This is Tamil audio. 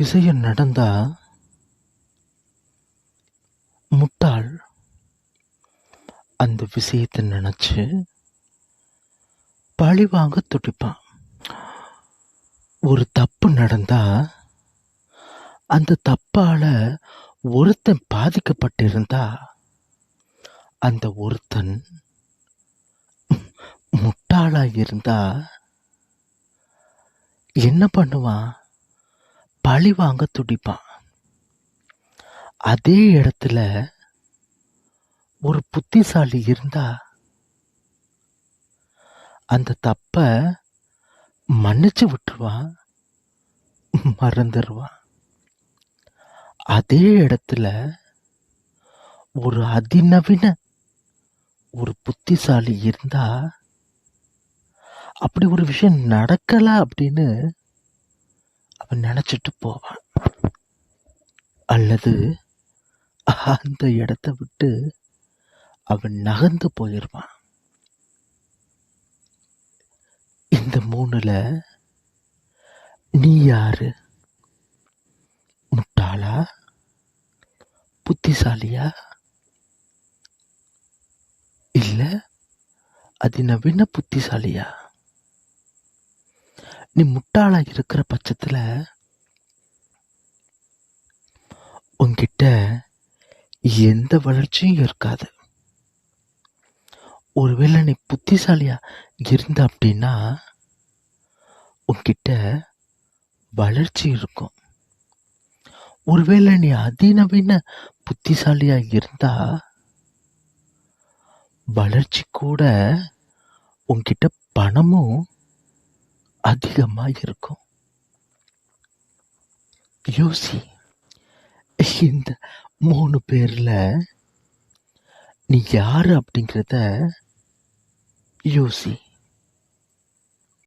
விஷயம் நடந்தா முட்டாள் அந்த விஷயத்தை நினைச்சு பழி வாங்க துடிப்பான். ஒரு தப்பு நடந்தா அந்த தப்பால ஒருத்தன் பாதிக்கப்பட்டிருந்தா அந்த ஒருத்தன் முட்டாளா இருந்தா என்ன பண்ணுவான்? பழி வாங்க துடிப்பான். அதே இடத்துல ஒரு புத்திசாலி இருந்தா அந்த தப்ப மன்னிச்சு விட்டுருவான் மறந்துடுவான் அதே இடத்துல ஒரு அதிநவீன ஒரு புத்திசாலி இருந்தா அப்படி ஒரு விஷயம் நடக்கல அப்படின்னு நினைச்சிட்டு போவான். அல்லது அந்த இடத்த விட்டு அவன் நகர்ந்து போயிடுவான் இந்த மூணுல நீ யாரு? முட்டாளா? புத்திசாலியா? இல்ல அதிநவீன புத்திசாலியா? நீ முட்டாளா இருக்கிற பட்சத்துல உன்கிட்ட எந்த வளர்ச்சியும் இருக்காது. ஒருவேளை நீ புத்திசாலியா இருந்த அப்படின்னா உன்கிட்ட வளர்ச்சி இருக்கும். ஒருவேளை நீ அதிநவீன புத்திசாலியா இருந்தா வளர்ச்சி கூட உன்கிட்ட பணமும் அதிகமா இருக்கும் யோசி இந்த மூணு பேர்ல நீ யாரு அப்படிங்கிறத யோசி.